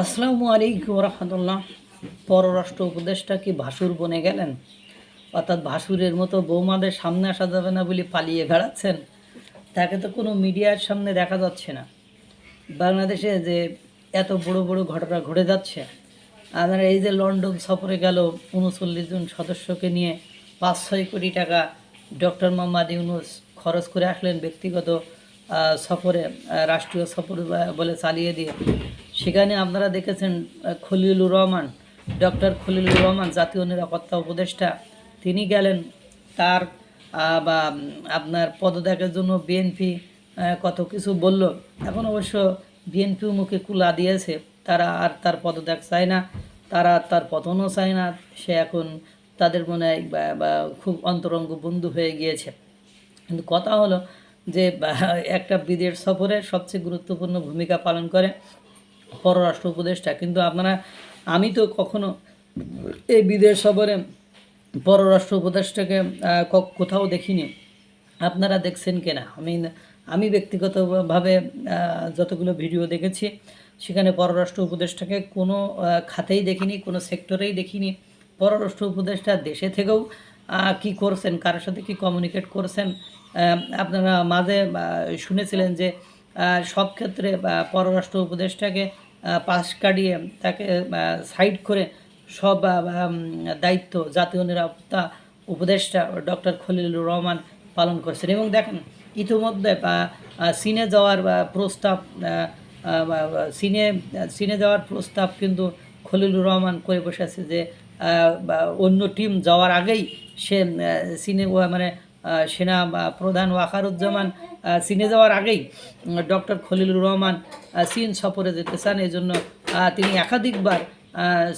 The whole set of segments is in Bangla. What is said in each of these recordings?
আসসালামু আলাইকুম রহমতুল্লাহ। পররাষ্ট্র উপদেষ্টা কি ভাসুর বনে গেলেন? অর্থাৎ ভাসুরের মতো বৌমাদের সামনে আসা যাবে না বলে পালিয়ে ঘাড়াচ্ছেন তাকে তো কোনো মিডিয়ার সামনে দেখা যাচ্ছে না। বাংলাদেশে যে এত বড় বড় ঘটনা ঘটে যাচ্ছে আমরা এই যে লন্ডন সফরে গেল উনচল্লিশ জন সদস্যকে নিয়ে পাঁচ ছয় কোটি টাকা ডক্টর মোহাম্মদ ইউনুস খরচ করে আসলেন ব্যক্তিগত সফরে রাষ্ট্রীয় সফর বলে চালিয়ে দিয়ে। সেখানে আপনারা দেখেছেন খলিলুর রহমান, ডক্টর খলিলুর রহমান, জাতীয় নিরাপত্তা উপদেষ্টা, তিনি গেলেন। তার বা আপনার পদত্যাগের জন্য বিএনপি কত কিছু বলল। এখন অবশ্য বিএনপি মুখে কুলা দিয়েছে। তারা আর তার পদত্যাগ চায় না। তারা তার পতনও চায় না। সে এখন তাদের মনে হয়, বা খুব অন্তরঙ্গ বন্ধু হয়ে গিয়েছে। কিন্তু কথা হলো যে একটা বিদেশ সফরে সবচেয়ে গুরুত্বপূর্ণ ভূমিকা পালন করে। পররাষ্ট্র উপদেষ্টা, কিন্তু আপনারা, আমি তো কখনো এই বিদেশ সফরে পররাষ্ট্র উপদেষ্টাকে কোথাও দেখিনি। আপনারা দেখছেন কিনা? আমি আমি ব্যক্তিগতভাবে যতগুলো ভিডিও দেখেছি, সেখানে পররাষ্ট্র উপদেষ্টাকে কোনো খাতেই দেখিনি, কোনো সেক্টরেই দেখিনি। পররাষ্ট্র উপদেষ্টা দেশে থেকেও কি করছেন কারোর সাথে কি কমিউনিকেট করছেন আপনারা মাঝে শুনেছিলেন যে সব ক্ষেত্রে পররাষ্ট্র উপদেষ্টাকে পাশ কাটিয়ে তাকে সাইড করে সব দায়িত্ব জাতীয় নিরাপত্তা উপদেষ্টা ডক্টর খলিলুর রহমান পালন করছেন। এবং দেখেন, ইতিমধ্যে চীনে যাওয়ার প্রস্তাব চীনে চীনে যাওয়ার প্রস্তাব কিন্তু খলিলুর রহমান করে বসে আছে যে অন্য টিম যাওয়ার আগেই সে চীনে মানে সেনা প্রধান ওয়াকারুজ্জামান চীনে যাওয়ার আগেই ডক্টর খলিলুর রহমান চীন সফরে যেতে চান। এই জন্য তিনি একাধিকবার উম,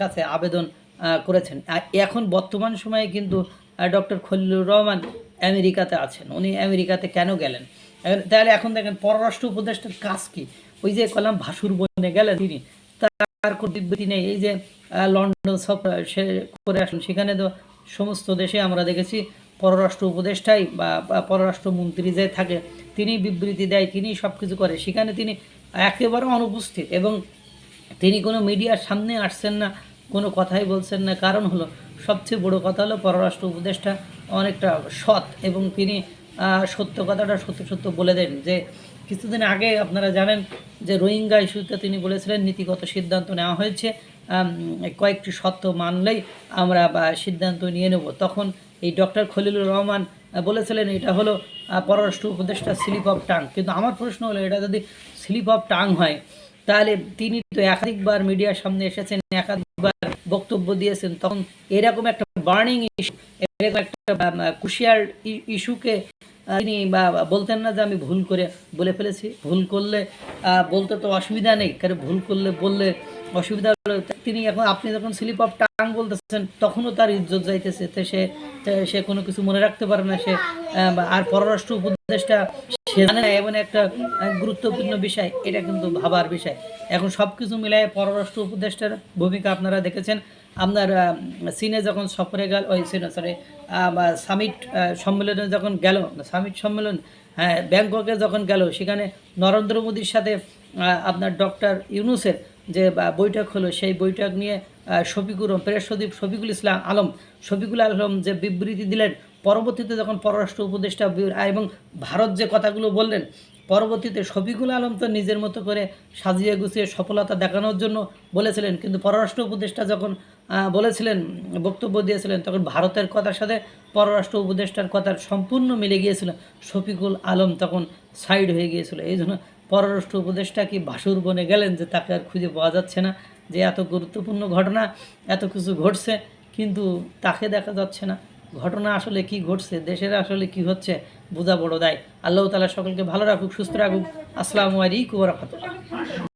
কাছে আবেদন করেছেন। এখন বর্তমান সময়ে কিন্তু ডক্টর খলিলুর রহমান আমেরিকাতে আছেন। উনি আমেরিকাতে কেন গেলেন? তাহলে এখন দেখেন পররাষ্ট্র উপদেষ্টার কাজ কি? ওই যে কলাম ভাসুর বনে গেলেন তিনি তার কর্তৃত্ব নেই। এই যে লন্ডন সফর সে করে আসুন। সেখানে তো সমস্ত দেশে আমরা দেখেছি পররাষ্ট্র উপদেষ্টাই বা পররাষ্ট্রমন্ত্রী যে থাকে, তিনি বিবৃতি দেয়, তিনি সব কিছু করে। সেখানে তিনি একেবারে অনুপস্থিত এবং তিনি কোনো মিডিয়ার সামনে আসছেন না, কোনো কথাই বলছেন না। কারণ হলো, সবচেয়ে বড় কথা হলো, পররাষ্ট্র উপদেষ্টা অনেকটা সৎ এবং তিনি সত্য কথাটা সত্য সত্য বলে দেন। যে কিছুদিন আগে আপনারা জানেন যে রোহিঙ্গা ইস্যুতে তিনি বলেছিলেন, নীতিগত সিদ্ধান্ত নেওয়া হয়েছে। কয়েকটি সত্য মানলেই আমরা সিদ্ধান্ত নিয়ে নেব। তখন এই ডক্টর খলিলুর রহমান বলেছিলেন এটা হলো পররাষ্ট্র উপদেষ্টা স্লিপ অফ টাং। কিন্তু আমার প্রশ্ন হলো, এটা যদি স্লিপ অফ টাং হয়, তাহলে তিনি তো একাধিকবার মিডিয়ার সামনে এসেছেন, একাধিকবার বক্তব্য দিয়েছেন, তখন এরকম একটা বার্নিং ইস্যু, এরকম একটা কুশিয়ার ইস্যুকে তিনি বলতেন না যে আমি ভুল করে বলে ফেলেছি। ভুল করলে বলতে তো অসুবিধা নেই, কারণ ভুল করলে বললে অসুবিধা হলো। তিনি এখন, আপনি যখন স্লিপ অফ টাং বলতেছেন, তখনও তার ইজ্জত যাইতেছে। তো সে সে কোনো কিছু মনে রাখতে পারে না, সে আর পররাষ্ট্র উপদেষ্টা, সে জানে না, এমন একটা গুরুত্বপূর্ণ বিষয়। এটা কিন্তু ভাবার বিষয়। এখন সব কিছু মিলায় পররাষ্ট্র উপদেষ্টার ভূমিকা আপনারা দেখেছেন। আপনার চীনে যখন সফরে গেল, ওই সরি সামিট সম্মেলনে যখন গেল, সামিট সম্মেলন হ্যাঁ ব্যাংককে যখন গেল, সেখানে নরেন্দ্র মোদীর সাথে আপনার ডক্টর ইউনুসের যে বৈঠক হলো, সেই বৈঠক নিয়ে শফিকুর প্রেস সদীপ, শফিকুল ইসলাম আলম, শফিকুল আলম যে বিবৃতি দিলেন, পরবর্তীতে যখন পররাষ্ট্র উপদেষ্টা এবং ভারত যে কথাগুলো বললেন, পরবর্তীতে শফিকুল আলম তো নিজের মতো করে সাজিয়ে গুছিয়ে সফলতা দেখানোর জন্য বলেছিলেন, কিন্তু পররাষ্ট্র উপদেষ্টা যখন বলেছিলেন, বক্তব্য দিয়েছিলেন, তখন ভারতের কথার সাথে পররাষ্ট্র উপদেষ্টার কথার সম্পূর্ণ মিলে গিয়েছিল। শফিকুল আলম তখন সাইড হয়ে গিয়েছিল। এই জন্য পররাষ্ট্র উপদেষ্টা কি বাসুর বনে গেলেন যে তাকে আর খুঁজে পাওয়া যাচ্ছে না? যে এত গুরুত্বপূর্ণ ঘটনা, এত কিছু ঘটছে, কিন্তু তাকে দেখা যাচ্ছে না। ঘটনা আসলে কি ঘটছে? দেশের আসলে কি হচ্ছে? বোঝা বড় দায়। আল্লাহ তালা সকলকে ভালো রাখুক, সুস্থ রাখুক। আসসালামু আলাইকুম রহমতুল্লাহ।